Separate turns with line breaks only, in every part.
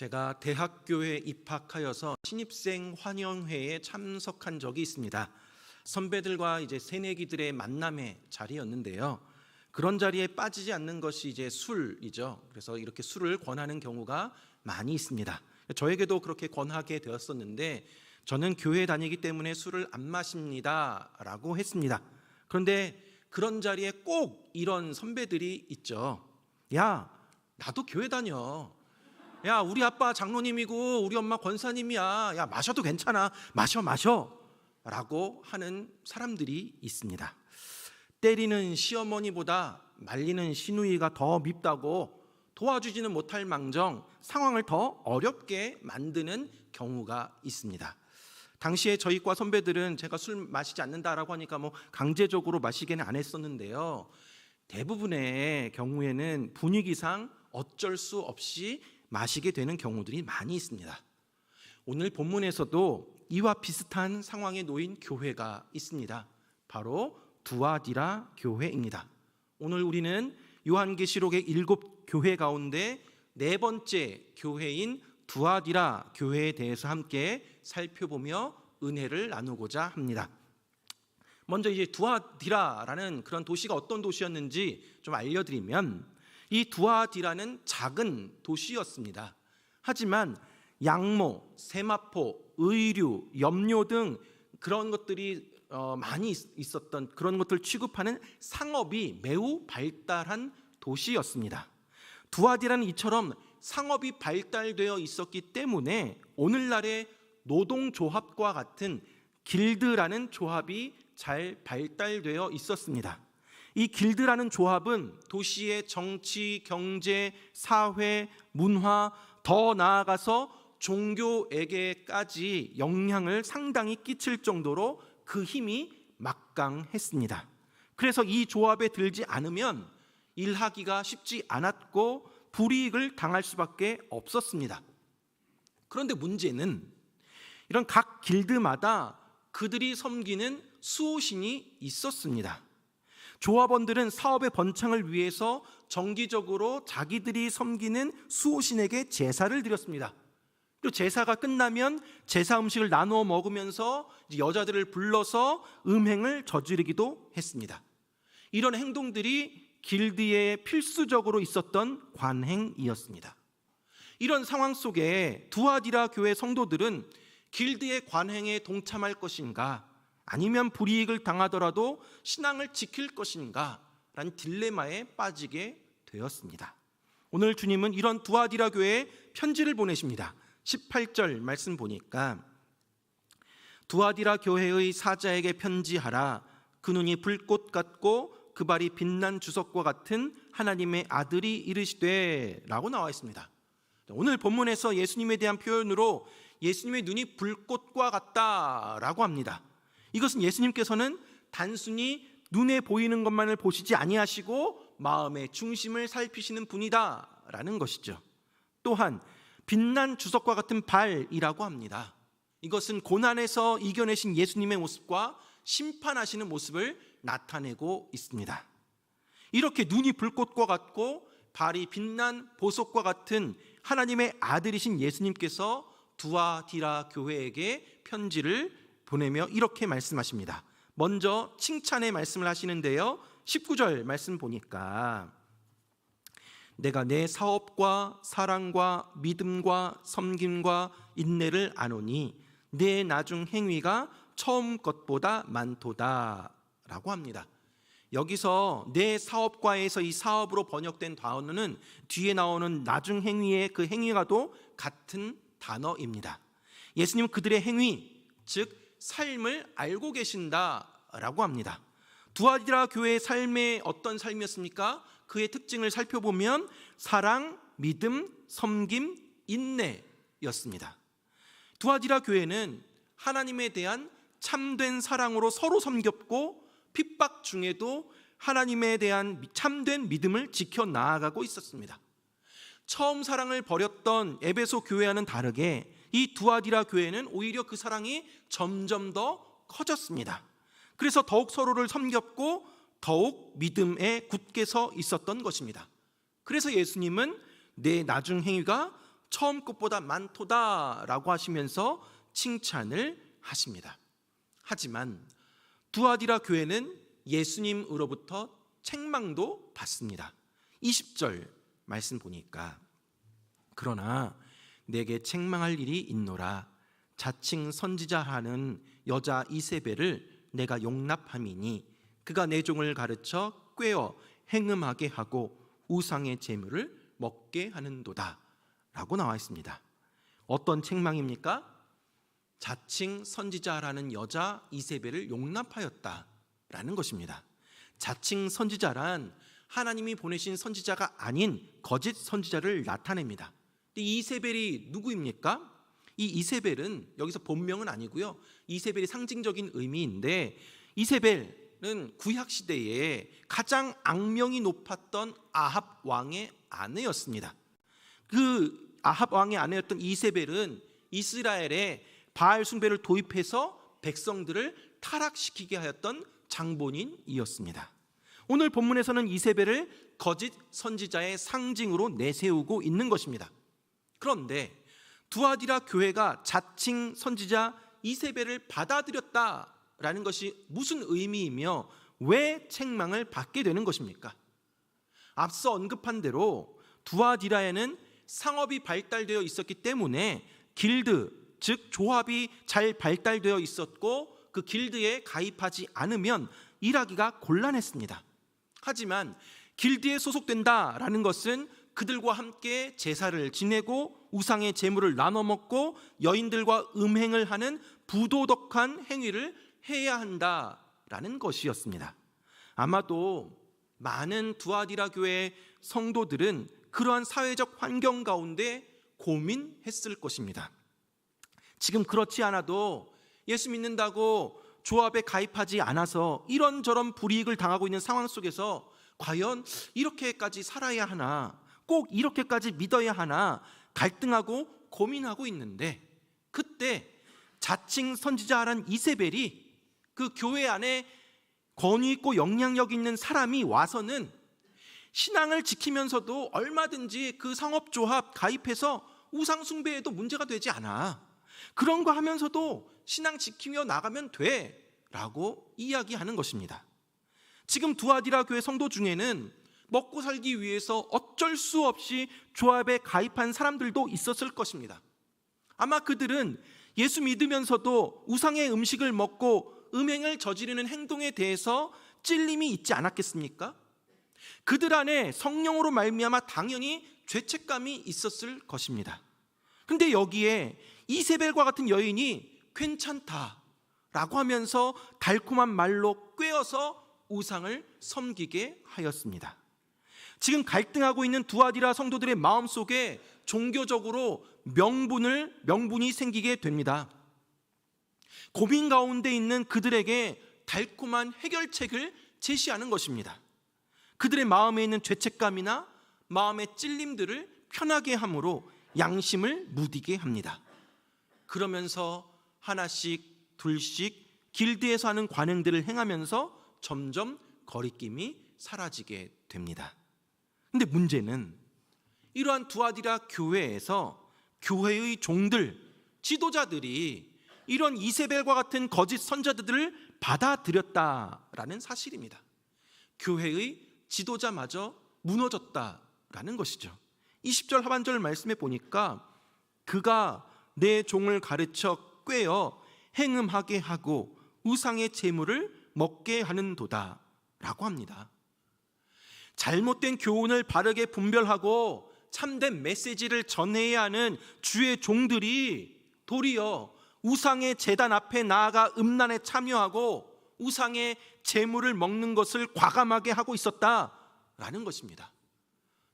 제가 대학교에 입학하여서 신입생 환영회에 참석한 적이 있습니다. 선배들과 이제 새내기들의 만남의 자리였는데요. 그런 자리에 빠지지 않는 것이 이제 술이죠. 그래서 이렇게 술을 권하는 경우가 많이 있습니다. 저에게도 그렇게 권하게 되었었는데 저는 교회 다니기 때문에 술을 안 마십니다라고 했습니다. 그런데 그런 자리에 꼭 이런 선배들이 있죠. 야, 나도 교회 다녀. 야, 우리 아빠 장로님이고 우리 엄마 권사님이야. 야, 마셔도 괜찮아. 마셔, 마셔. 라고 하는 사람들이 있습니다. 때리는 시어머니보다 말리는 시누이가 더 밉다고 도와주지는 못할 망정 상황을 더 어렵게 만드는 경우가 있습니다. 당시에 저희 과 선배들은 제가 술 마시지 않는다라고 하니까 뭐 강제적으로 마시게는 안 했었는데요. 대부분의 경우에는 분위기상 어쩔 수 없이 마시게 되는 경우들이 많이 있습니다. 오늘 본문에서도 이와 비슷한 상황에 놓인 교회가 있습니다. 바로 두아디라 교회입니다. 오늘 우리는 요한계시록의 일곱 교회 가운데 네 번째 교회인 두아디라 교회에 대해서 함께 살펴보며 은혜를 나누고자 합니다. 먼저 이제 두아디라라는 그런 도시가 어떤 도시였는지 좀 알려드리면 이 두아디라는 작은 도시였습니다. 하지만 양모, 세마포, 의류, 염료 등 그런 것들이 어, 많이 있- 있었던 그런 것들 취급하는 상업이 매우 발달한 도시였습니다. 두아디라는 이처럼 상업이 발달되어 있었기 때문에 오늘날의 노동조합과 같은 길드라는 조합이 잘 발달되어 있었습니다. 이 길드라는 조합은 도시의 정치, 경제, 사회, 문화, 더 나아가서 종교에게까지 영향을 상당히 끼칠 정도로 그 힘이 막강했습니다. 그래서 이 조합에 들지 않으면 일하기가 쉽지 않았고 불이익을 당할 수밖에 없었습니다. 그런데 문제는 이런 각 길드마다 그들이 섬기는 수호신이 있었습니다. 조합원들은 사업의 번창을 위해서 정기적으로 자기들이 섬기는 수호신에게 제사를 드렸습니다. 그리고 제사가 끝나면 제사 음식을 나누어 먹으면서 여자들을 불러서 음행을 저지르기도 했습니다. 이런 행동들이 길드에 필수적으로 있었던 관행이었습니다. 이런 상황 속에 두아디라 교회 성도들은 길드의 관행에 동참할 것인가 아니면 불이익을 당하더라도 신앙을 지킬 것인가 라는 딜레마에 빠지게 되었습니다. 오늘 주님은 이런 두아디라 교회에 편지를 보내십니다. 18절 말씀 보니까 두아디라 교회의 사자에게 편지하라 그 눈이 불꽃 같고 그 발이 빛난 주석과 같은 하나님의 아들이 이르시되라고 나와 있습니다. 오늘 본문에서 예수님에 대한 표현으로 예수님의 눈이 불꽃과 같다라고 합니다. 이것은 예수님께서는 단순히 눈에 보이는 것만을 보시지 아니하시고 마음의 중심을 살피시는 분이다라는 것이죠. 또한 빛난 주석과 같은 발이라고 합니다. 이것은 고난에서 이겨내신 예수님의 모습과 심판하시는 모습을 나타내고 있습니다. 이렇게 눈이 불꽃과 같고 발이 빛난 보석과 같은 하나님의 아들이신 예수님께서 두아디라 교회에게 편지를 보내며 이렇게 말씀하십니다. 먼저 칭찬의 말씀을 하시는데요. 19절 말씀 보니까 내가 내 사업과 사랑과 믿음과 섬김과 인내를 아노니 내 나중 행위가 처음 것보다 많도다라고 합니다. 여기서 내 사업과에서 이 사업으로 번역된 단어는 뒤에 나오는 나중 행위의 그 행위가도 같은 단어입니다. 예수님 그들의 행위, 즉 삶을 알고 계신다라고 합니다. 두아디라 교회의 삶의 어떤 삶이었습니까? 그의 특징을 살펴보면 사랑, 믿음, 섬김, 인내였습니다. 두아디라 교회는 하나님에 대한 참된 사랑으로 서로 섬겼고 핍박 중에도 하나님에 대한 참된 믿음을 지켜 나아가고 있었습니다. 처음 사랑을 버렸던 에베소 교회와는 다르게 이 두아디라 교회는 오히려 그 사랑이 점점 더 커졌습니다. 그래서 더욱 서로를 섬겼고 더욱 믿음에 굳게 서 있었던 것입니다. 그래서 예수님은 내 나중 행위가 처음 것보다 많도다라고 하시면서 칭찬을 하십니다. 하지만 두아디라 교회는 예수님으로부터 책망도 받습니다. 20절 말씀 보니까 그러나 내게 책망할 일이 있노라 자칭 선지자하는 여자 이세벨을 내가 용납함이니 그가 내 종을 가르쳐 꿰어 행음하게 하고 우상의 재물을 먹게 하는도다 라고 나와 있습니다. 어떤 책망입니까? 자칭 선지자라는 여자 이세벨을 용납하였다라는 것입니다. 자칭 선지자란 하나님이 보내신 선지자가 아닌 거짓 선지자를 나타냅니다. 근데 이세벨이 누구입니까? 이 이세벨은 여기서 본명은 아니고요. 이세벨이 상징적인 의미인데 이세벨은 구약 시대에 가장 악명이 높았던 아합 왕의 아내였습니다. 그 아합 왕의 아내였던 이세벨은 이스라엘에 바알 숭배를 도입해서 백성들을 타락시키게 하였던 장본인이었습니다. 오늘 본문에서는 이세벨을 거짓 선지자의 상징으로 내세우고 있는 것입니다. 그런데 두아디라 교회가 자칭 선지자 이세벨을 받아들였다라는 것이 무슨 의미이며 왜 책망을 받게 되는 것입니까? 앞서 언급한 대로 두아디라에는 상업이 발달되어 있었기 때문에 길드 즉 조합이 잘 발달되어 있었고 그 길드에 가입하지 않으면 일하기가 곤란했습니다. 하지만 길드에 소속된다라는 것은 그들과 함께 제사를 지내고 우상의 제물을 나눠 먹고 여인들과 음행을 하는 부도덕한 행위를 해야 한다라는 것이었습니다. 아마도 많은 두아디라 교회 성도들은 그러한 사회적 환경 가운데 고민했을 것입니다. 지금 그렇지 않아도 예수 믿는다고 조합에 가입하지 않아서 이런저런 불이익을 당하고 있는 상황 속에서 과연 이렇게까지 살아야 하나, 꼭 이렇게까지 믿어야 하나 갈등하고 고민하고 있는데 그때 자칭 선지자란 이세벨이 그 교회 안에 권위 있고 영향력 있는 사람이 와서는 신앙을 지키면서도 얼마든지 그 상업조합 가입해서 우상 숭배에도 문제가 되지 않아. 그런 거 하면서도 신앙 지키며 나가면 돼. 라고 이야기하는 것입니다. 지금 두아디라 교회 성도 중에는 먹고 살기 위해서 어쩔 수 없이 조합에 가입한 사람들도 있었을 것입니다. 아마 그들은 예수 믿으면서도 우상의 음식을 먹고 음행을 저지르는 행동에 대해서 찔림이 있지 않았겠습니까? 그들 안에 성령으로 말미암아 당연히 죄책감이 있었을 것입니다. 근데 여기에 이세벨과 같은 여인이 괜찮다라고 하면서 달콤한 말로 꿰어서 우상을 섬기게 하였습니다. 지금 갈등하고 있는 두아디라 성도들의 마음 속에 종교적으로 명분을 명분이 생기게 됩니다. 고민 가운데 있는 그들에게 달콤한 해결책을 제시하는 것입니다. 그들의 마음에 있는 죄책감이나 마음의 찔림들을 편하게 함으로 양심을 무디게 합니다. 그러면서 하나씩 둘씩 길드에서 하는 관행들을 행하면서 점점 거리낌이 사라지게 됩니다. 근데 문제는 이러한 두아디라 교회에서 교회의 종들, 지도자들이 이런 이세벨과 같은 거짓 선자들을 받아들였다라는 사실입니다. 교회의 지도자마저 무너졌다라는 것이죠. 20절 하반절 말씀에 보니까 그가 내 종을 가르쳐 꿰어 행음하게 하고 우상의 재물을 먹게 하는 도다라고 합니다. 잘못된 교훈을 바르게 분별하고 참된 메시지를 전해야 하는 주의 종들이 도리어 우상의 재단 앞에 나아가 음란에 참여하고 우상의 재물을 먹는 것을 과감하게 하고 있었다라는 것입니다.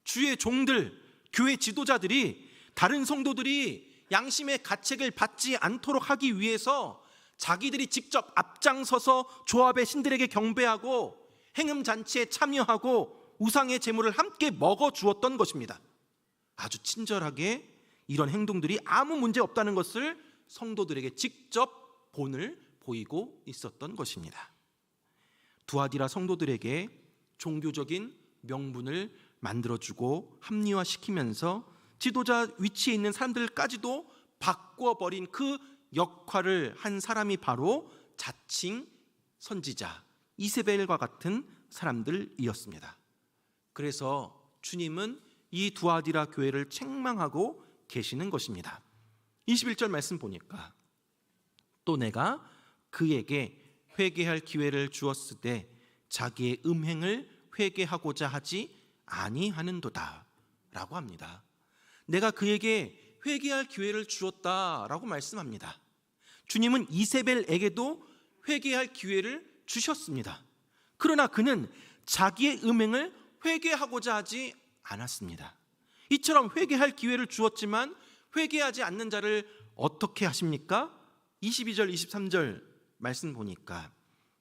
주의 종들, 교회 지도자들이 다른 성도들이 양심의 가책을 받지 않도록 하기 위해서 자기들이 직접 앞장서서 조합의 신들에게 경배하고 행음 잔치에 참여하고 우상의 재물을 함께 먹어 주었던 것입니다. 아주 친절하게 이런 행동들이 아무 문제 없다는 것을 성도들에게 직접 본을 보이고 있었던 것입니다. 두아디라 성도들에게 종교적인 명분을 만들어주고 합리화시키면서 지도자 위치에 있는 사람들까지도 바꿔버린 그 역할을 한 사람이 바로 자칭 선지자 이세벨과 같은 사람들이었습니다. 그래서 주님은 이 두아디라 교회를 책망하고 계시는 것입니다. 21절 말씀 보니까 또 내가 그에게 회개할 기회를 주었을 때 자기의 음행을 회개하고자 하지 아니하는도다라고 합니다. 내가 그에게 회개할 기회를 주었다라고 말씀합니다. 주님은 이세벨에게도 회개할 기회를 주셨습니다. 그러나 그는 자기의 음행을 회개하고자 하지 않았습니다. 이처럼 회개할 기회를 주었지만 회개하지 않는 자를 어떻게 하십니까? 22절 23절 말씀 보니까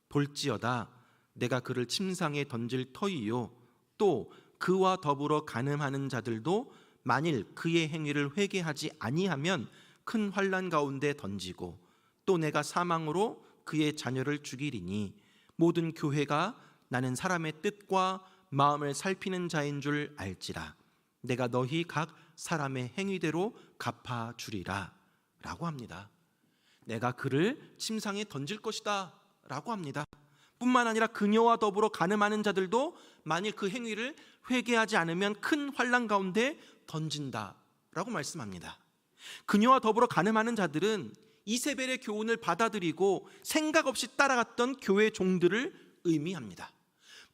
볼지어다 내가 그를 침상에 던질 터이요 또 그와 더불어 간음하는 자들도 만일 그의 행위를 회개하지 아니하면 큰 환란 가운데 던지고 또 내가 사망으로 그의 자녀를 죽이리니 모든 교회가 나는 사람의 뜻과 마음을 살피는 자인 줄 알지라 내가 너희 각 사람의 행위대로 갚아 주리라 라고 합니다. 내가 그를 침상에 던질 것이다 라고 합니다. 뿐만 아니라 그녀와 더불어 간음하는 자들도 만일 그 행위를 회개하지 않으면 큰 환란 가운데 던진다 라고 말씀합니다. 그녀와 더불어 간음하는 자들은 이세벨의 교훈을 받아들이고 생각 없이 따라갔던 교회 종들을 의미합니다.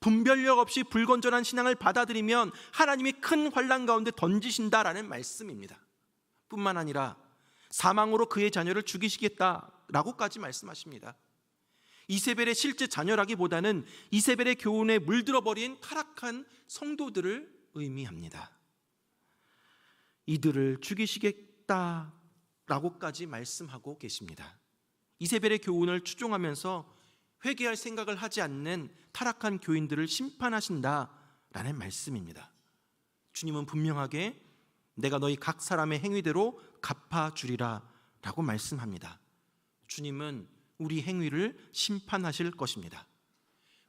분별력 없이 불건전한 신앙을 받아들이면 하나님이 큰 환란 가운데 던지신다라는 말씀입니다. 뿐만 아니라 사망으로 그의 자녀를 죽이시겠다라고까지 말씀하십니다. 이세벨의 실제 자녀라기보다는 이세벨의 교훈에 물들어 버린 타락한 성도들을 의미합니다. 이들을 죽이시겠다라고까지 말씀하고 계십니다. 이세벨의 교훈을 추종하면서 회개할 생각을 하지 않는 타락한 교인들을 심판하신다라는 말씀입니다. 주님은 분명하게 내가 너희 각 사람의 행위대로 갚아 주리라라고 말씀합니다. 주님은 우리 행위를 심판하실 것입니다.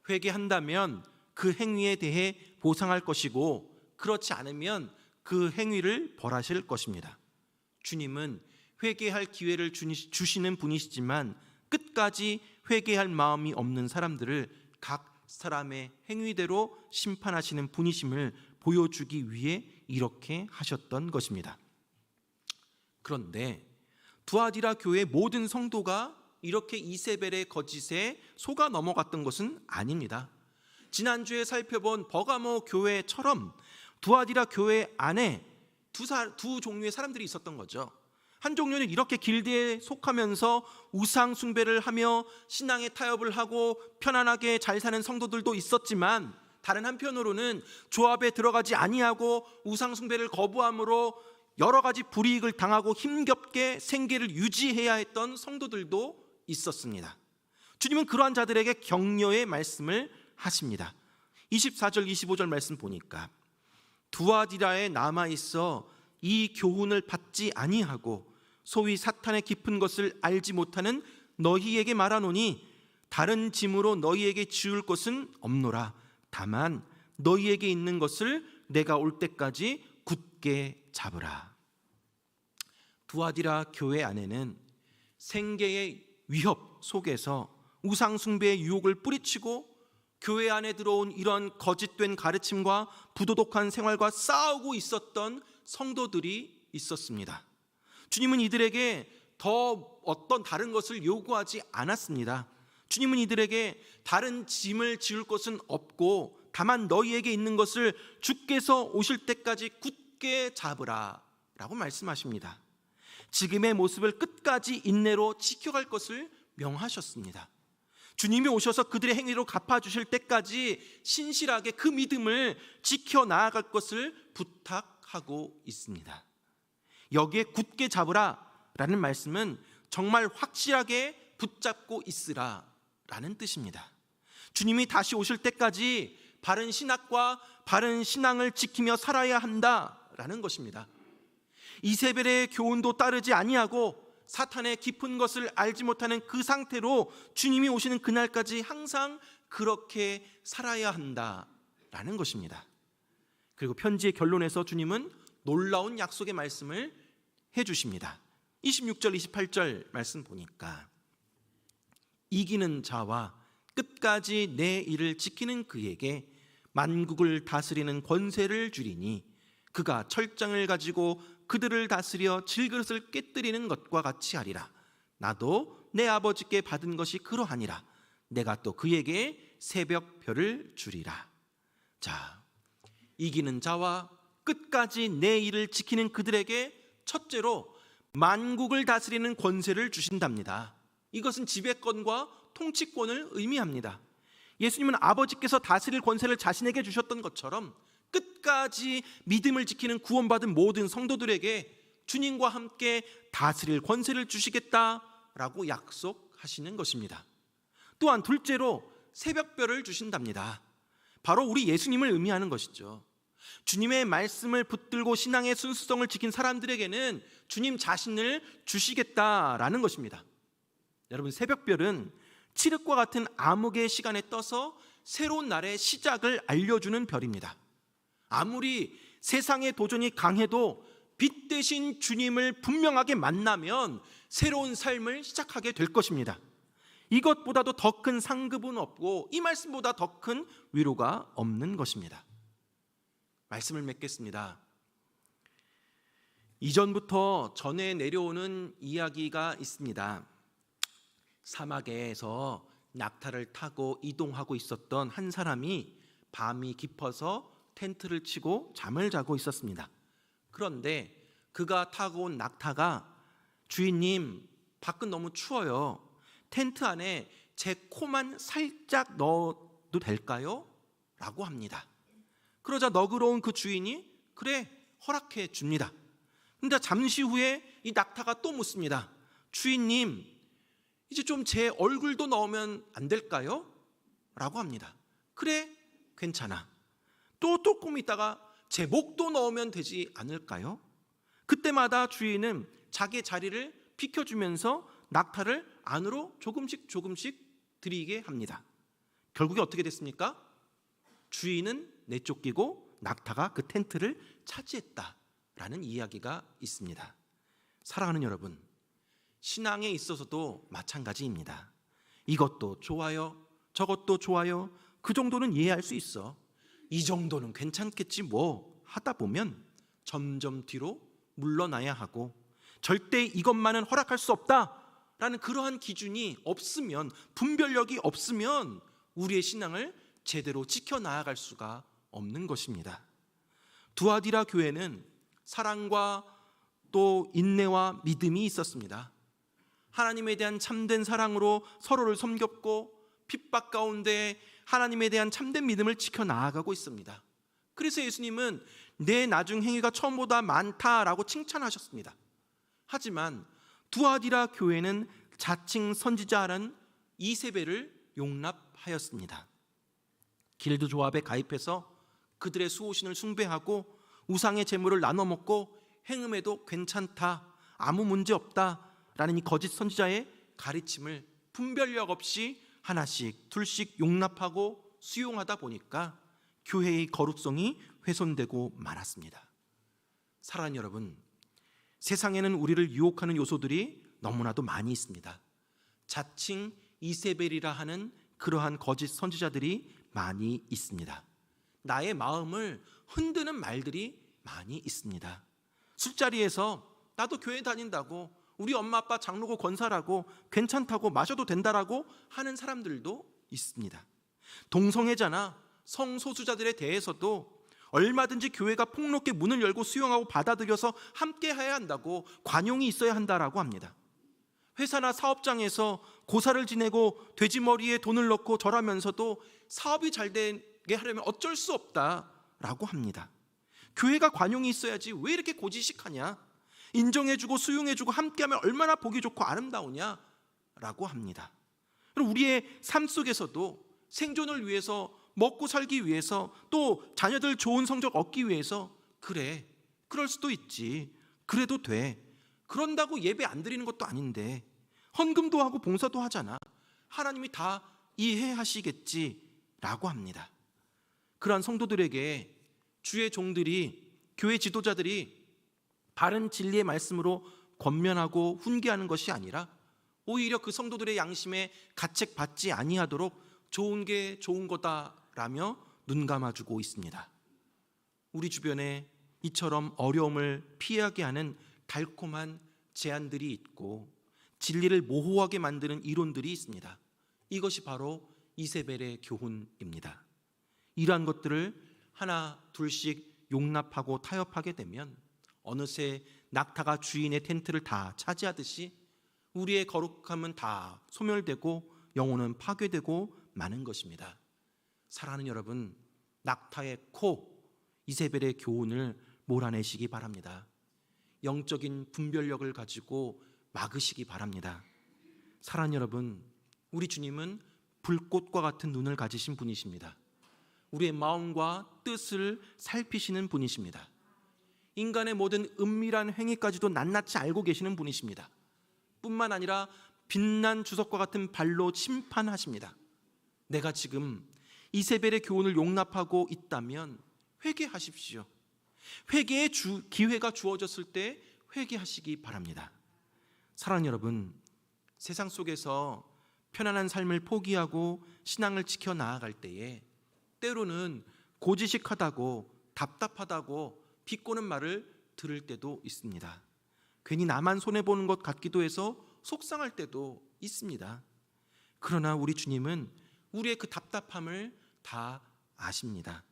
회개한다면 그 행위에 대해 보상할 것이고 그렇지 않으면 그 행위를 벌하실 것입니다. 주님은 회개할 기회를 주시는 분이시지만 끝까지 회개할 마음이 없는 사람들을 각 사람의 행위대로 심판하시는 분이심을 보여주기 위해 이렇게 하셨던 것입니다. 그런데 두아디라 교회 모든 성도가 이렇게 이세벨의 거짓에 속아 넘어갔던 것은 아닙니다. 지난주에 살펴본 버가모 교회처럼 두아디라 교회 안에 두, 사, 두 종류의 사람들이 있었던 거죠. 한 종류는 이렇게 길드에 속하면서 우상 숭배를 하며 신앙의 타협을 하고 편안하게 잘 사는 성도들도 있었지만 다른 한편으로는 조합에 들어가지 아니하고 우상 숭배를 거부함으로 여러 가지 불이익을 당하고 힘겹게 생계를 유지해야 했던 성도들도 있었습니다. 주님은 그러한 자들에게 격려의 말씀을 하십니다. 24절 25절 말씀 보니까 두아디라에 남아 있어 이 교훈을 받지 아니하고 소위 사탄의 깊은 것을 알지 못하는 너희에게 말하노니 다른 짐으로 너희에게 지울 것은 없노라 다만 너희에게 있는 것을 내가 올 때까지 굳게 잡으라 두아디라 교회 안에는 생계의 위협 속에서 우상 숭배의 유혹을 뿌리치고 교회 안에 들어온 이런 거짓된 가르침과 부도덕한 생활과 싸우고 있었던 성도들이 있었습니다. 주님은 이들에게 더 어떤 다른 것을 요구하지 않았습니다. 주님은 이들에게 다른 짐을 지을 것은 없고 다만 너희에게 있는 것을 주께서 오실 때까지 굳게 잡으라 라고 말씀하십니다. 지금의 모습을 끝까지 인내로 지켜갈 것을 명하셨습니다. 주님이 오셔서 그들의 행위로 갚아주실 때까지 신실하게 그 믿음을 지켜 나아갈 것을 부탁하고 있습니다. 여기에 굳게 잡으라 라는 말씀은 정말 확실하게 붙잡고 있으라 라는 뜻입니다. 주님이 다시 오실 때까지 바른 신학과 바른 신앙을 지키며 살아야 한다 라는 것입니다. 이세벨의 교훈도 따르지 아니하고 사탄의 깊은 것을 알지 못하는 그 상태로 주님이 오시는 그날까지 항상 그렇게 살아야 한다 라는 것입니다. 그리고 편지의 결론에서 주님은 놀라운 약속의 말씀을 해 주십니다. 26절 28절 말씀 보니까 이기는 자와 끝까지 내 일을 지키는 그에게 만국을 다스리는 권세를 주리니 그가 철장을 가지고 그들을 다스려 질그릇을 깨뜨리는 것과 같이 하리라. 나도 내 아버지께 받은 것이 그러하니라. 내가 또 그에게 새벽 별을 주리라. 자 이기는 자와 끝까지 내 일을 지키는 그들에게 첫째로 만국을 다스리는 권세를 주신답니다. 이것은 지배권과 통치권을 의미합니다. 예수님은 아버지께서 다스릴 권세를 자신에게 주셨던 것처럼 끝까지 믿음을 지키는 구원받은 모든 성도들에게 주님과 함께 다스릴 권세를 주시겠다라고 약속하시는 것입니다. 또한 둘째로 새벽별을 주신답니다. 바로 우리 예수님을 의미하는 것이죠. 주님의 말씀을 붙들고 신앙의 순수성을 지킨 사람들에게는 주님 자신을 주시겠다라는 것입니다. 여러분 새벽별은 칠흑과 같은 암흑의 시간에 떠서 새로운 날의 시작을 알려주는 별입니다. 아무리 세상의 도전이 강해도 빛 대신 주님을 분명하게 만나면 새로운 삶을 시작하게 될 것입니다. 이것보다도 더 큰 상급은 없고 이 말씀보다 더 큰 위로가 없는 것입니다. 말씀을 맺겠습니다. 이전부터 전해 내려오는 이야기가 있습니다. 사막에서 낙타를 타고 이동하고 있었던 한 사람이 밤이 깊어서 텐트를 치고 잠을 자고 있었습니다. 그런데 그가 타고 온 낙타가 주인님, 밖은 너무 추워요. 텐트 안에 제 코만 살짝 넣어도 될까요? 라고 합니다. 그러자 너그러운 그 주인이 그래 허락해 줍니다. 근데 잠시 후에 이 낙타가 또 묻습니다. 주인님, 이제 좀 제 얼굴도 넣으면 안 될까요? 라고 합니다. 그래, 괜찮아. 또 조금 있다가 제 목도 넣으면 되지 않을까요? 그때마다 주인은 자기 자리를 비켜주면서 낙타를 안으로 조금씩 조금씩 들이게 합니다. 결국에 어떻게 됐습니까? 주인은 내쫓기고 낙타가 그 텐트를 차지했다라는 이야기가 있습니다. 사랑하는 여러분, 신앙에 있어서도 마찬가지입니다. 이것도 좋아요, 저것도 좋아요. 그 정도는 이해할 수 있어. 이 정도는 괜찮겠지 뭐 하다 보면 점점 뒤로 물러나야 하고 절대 이것만은 허락할 수 없다라는 그러한 기준이 없으면 분별력이 없으면 우리의 신앙을 제대로 지켜 나아갈 수가 없는 것입니다. 두아디라 교회는 사랑과 또 인내와 믿음이 있었습니다. 하나님에 대한 참된 사랑으로 서로를 섬겼고 핍박 가운데 하나님에 대한 참된 믿음을 지켜 나아가고 있습니다. 그래서 예수님은 내 나중 행위가 처음보다 많다라고 칭찬하셨습니다. 하지만 두아디라 교회는 자칭 선지자라는 이세벨을 용납하였습니다. 길드 조합에 가입해서 그들의 수호신을 숭배하고 우상의 재물을 나눠 먹고 행음해도 괜찮다, 아무 문제 없다라는 이 거짓 선지자의 가르침을 분별력 없이 하나씩 둘씩 용납하고 수용하다 보니까 교회의 거룩성이 훼손되고 말았습니다. 사랑하는 여러분, 세상에는 우리를 유혹하는 요소들이 너무나도 많이 있습니다. 자칭 이세벨이라 하는 그러한 거짓 선지자들이 많이 있습니다. 나의 마음을 흔드는 말들이 많이 있습니다. 술자리에서 나도 교회 다닌다고 우리 엄마 아빠 장로고 권사라고 괜찮다고 마셔도 된다라고 하는 사람들도 있습니다. 동성애자나 성소수자들에 대해서도 얼마든지 교회가 폭넓게 문을 열고 수용하고 받아들여서 함께 해야 한다고 관용이 있어야 한다라고 합니다. 회사나 사업장에서 고사를 지내고 돼지머리에 돈을 넣고 절하면서도 사업이 잘 되게 하려면 어쩔 수 없다라고 합니다. 교회가 관용이 있어야지 왜 이렇게 고지식하냐? 인정해주고 수용해주고 함께하면 얼마나 보기 좋고 아름다우냐라고 합니다. 우리의 삶 속에서도 생존을 위해서 먹고 살기 위해서 또 자녀들 좋은 성적 얻기 위해서 그래 그럴 수도 있지 그래도 돼 그런다고 예배 안 드리는 것도 아닌데 헌금도 하고 봉사도 하잖아 하나님이 다 이해하시겠지라고 합니다 그러한 성도들에게 주의 종들이 교회 지도자들이 바른 진리의 말씀으로 권면하고 훈계하는 것이 아니라 오히려 그 성도들의 양심에 가책 받지 아니하도록 좋은 게 좋은 거다라며 눈 감아주고 있습니다. 우리 주변에 이처럼 어려움을 피하게 하는 달콤한 제안들이 있고 진리를 모호하게 만드는 이론들이 있습니다. 이것이 바로 이세벨의 교훈입니다. 이러한 것들을 하나 둘씩 용납하고 타협하게 되면 어느새 낙타가 주인의 텐트를 다 차지하듯이 우리의 거룩함은 다 소멸되고 영혼은 파괴되고 마는 것입니다. 사랑하는 여러분, 낙타의 코 이세벨의 교훈을 몰아내시기 바랍니다. 영적인 분별력을 가지고 막으시기 바랍니다. 사랑하는 여러분, 우리 주님은 불꽃과 같은 눈을 가지신 분이십니다. 우리의 마음과 뜻을 살피시는 분이십니다. 인간의 모든 은밀한 행위까지도 낱낱이 알고 계시는 분이십니다. 뿐만 아니라 빛난 주석과 같은 발로 심판하십니다. 내가 지금 이세벨의 교훈을 용납하고 있다면 회개하십시오. 회개의 주, 기회가 주어졌을 때 회개하시기 바랍니다. 사랑하는 여러분, 세상 속에서 편안한 삶을 포기하고 신앙을 지켜 나아갈 때에 때로는 고지식하다고 답답하다고 비꼬는 말을 들을 때도 있습니다. 괜히 나만 손해 보는 것 같기도 해서 속상할 때도 있습니다. 그러나 우리 주님은 우리의 그 답답함을 다 아십니다.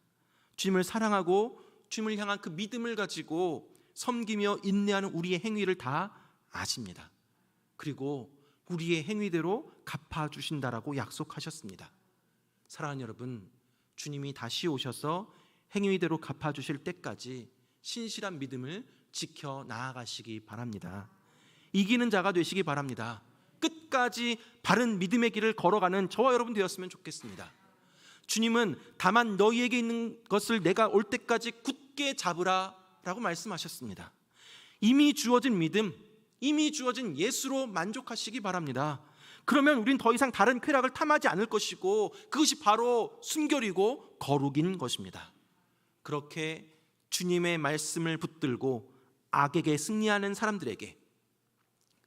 주님을 사랑하고 주님을 향한 그 믿음을 가지고 섬기며 인내하는 우리의 행위를 다 아십니다. 그리고 우리의 행위대로 갚아 주신다라고 약속하셨습니다. 사랑하는 여러분, 주님이 다시 오셔서 행위대로 갚아 주실 때까지 신실한 믿음을 지켜 나아가시기 바랍니다. 이기는 자가 되시기 바랍니다. 끝까지 바른 믿음의 길을 걸어가는 저와 여러분 되었으면 좋겠습니다. 주님은 다만 너희에게 있는 것을 내가 올 때까지 굳게 잡으라 라고 말씀하셨습니다. 이미 주어진 믿음, 이미 주어진 예수로 만족하시기 바랍니다. 그러면 우린 더 이상 다른 쾌락을 탐하지 않을 것이고 그것이 바로 순결이고 거룩인 것입니다. 그렇게 주님의 말씀을 붙들고 악에게 승리하는 사람들에게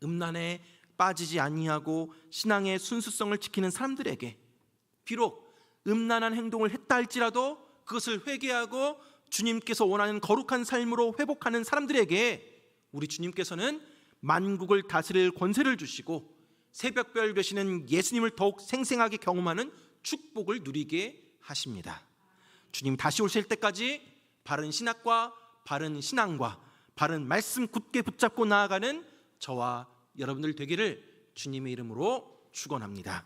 음란에 빠지지 아니하고 신앙의 순수성을 지키는 사람들에게 비록 음란한 행동을 했다 할지라도 그것을 회개하고 주님께서 원하는 거룩한 삶으로 회복하는 사람들에게 우리 주님께서는 만국을 다스릴 권세를 주시고 새벽별 되시는 예수님을 더욱 생생하게 경험하는 축복을 누리게 하십니다. 주님 다시 오실 때까지 바른 신학과 바른 신앙과 바른 말씀 굳게 붙잡고 나아가는 저와 여러분들 되기를 주님의 이름으로 축원합니다.